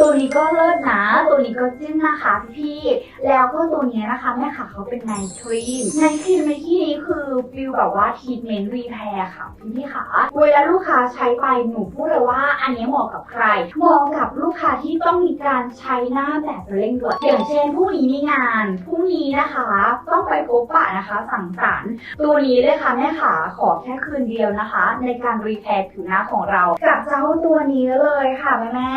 ตัวนี้ก็เลิศนะ ตัวนี้ก็จิ้มนะคะพี่ๆแล้วก็ตัวนี้นะคะแม่ค่ะเขาเป็นไนท์ครีมไนท์ครีมในที่นี้คือฟิลแบบว่าทีทเมนต์รีแพร์ค่ะพี่ๆค่ะเวลาลูกค้าใช้ไปหนูพูดเลยว่าอันนี้เหมาะกับใครเหมาะกับลูกค้าที่ต้องมีการใช้หน้าแบบเร่งด่วนอย่างเช่นพรุ่งนี้มีงานพรุ่งนี้นะคะ ต้องไปพบปะนะคะสั่งสรรค์ตัวนี้เลยค่ะแม่ขาขอแค่คืนเดียวนะคะ ในการรีแพร์ผิวหน้าของเรากับเจ้าตัวนี้เลยค่ะแม่แม่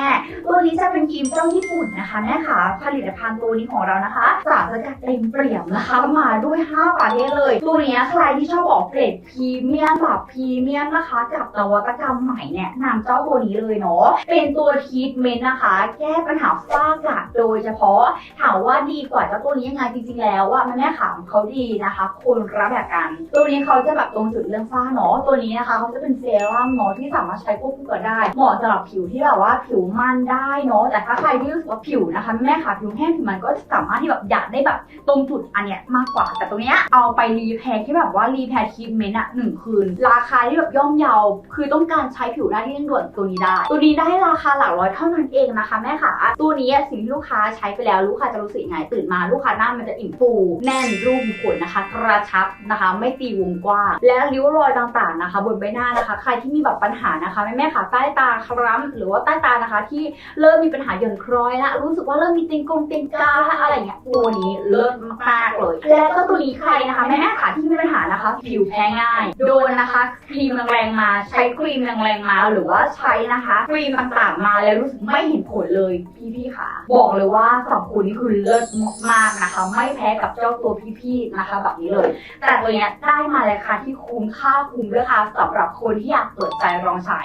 ตัวนี้จะเป็นครีมเจ้าญี่ปุ่นนะคะแม่ขาผลิตภัณฑ์ตัวนี้ของเรานะคะสารสกัดเต็มเปี่ยมนะคะ มาด้วย 5 ประเทศเลย ตัวนี้ใครที่ชอบออกเกรดพรีเมียมแบบพรีเมียมนะคะ กับนวัตกรรมใหม่เนี่ยนำเจ้าตัวนี้เลยเนาะเป็นตัวทีทเมนต์นะคะ แก้ปัญหาฝ้ากระโดยเฉพาะถามว่าดีกว่าเจ้าตัวนี้ยังไงจริงๆแล้วว่ามันแม่ขามเขาดีนะคะ คนละแบบกัน ตัวนี้เขาจะแบบตรงจุดเรื่องฝ้าเนาะตัวนี้นะคะเขาจะเป็นเซรั่มเนาะที่สามารถใช้ควบคู่กันได้ เหมาะสำหรับผิวที่แบบว่าผิวมันได้เนาะแต่ถ้าใครที่รู้สึกว่าผิวนะคะแม่ขาผิวแห้งผิวมันก็สามารถที่แบบอยากได้แบบตรงจุดอันเนี้ยมากกว่า แต่ตรงเนี้ยเอาไปรีแพร์ที่แบบว่ารีแพร์ทรีทเมนต์อะหนึ่งคืน ราคาที่แบบย่อมเยาคือต้องการใช้ผิวหน้าที่เร่งด่วนตัวนี้ได้ ตัวนี้ได้ราคาหลักร้อยเท่านั้นเองนะคะ แม่ขาตัวนี้สิ่งที่ลูกค้าใช้ไปแล้วลูกค้าจะรู้สึกยังไงตื่นมาลูกค้าหน้ามันจะอิ่มฟูแน่นรูปขนนะคะ กระชับนะคะ ไม่ตีวงกว้างและริ้วรอยต่างๆนะคะ บนใบหน้านะคะ ใครที่มีแบบปัญหานะคะแม่แม่ๆค่ะใต้ตาคล้ำหรือว่าใต้ตานะคะที่เริ่มมีปัญหาหย่อนคล้อยละรู้สึกว่าเริ่มมีติงกงติงกาละอะไรเงี้ยตัวนี้เลิศมากๆเลย แล้วก็ตัวนี้ใครนะคะแม่แม่ๆค่ะที่มีปัญหานะคะ ผิวแพ้ง่าย โดนนะคะครีมแรงๆมาใช้ครีมแรงๆมาหรือว่าใช้นะคะครีมต่างๆมาแล้วรู้สึกไม่เห็นผลเลยพี่ๆค่ะ บอกเลยว่าสองคนนี้คือเลิศมากๆนะคะ ไม่แพ้กับเจ้าตัวพี่ๆนะคะ แบบนี้เลย แต่ตัวเนี้ยได้มาเลยค่ะที่คุ้มค่าคุ้มราคาสำหรับคนที่อยากเปิดใจลองใช้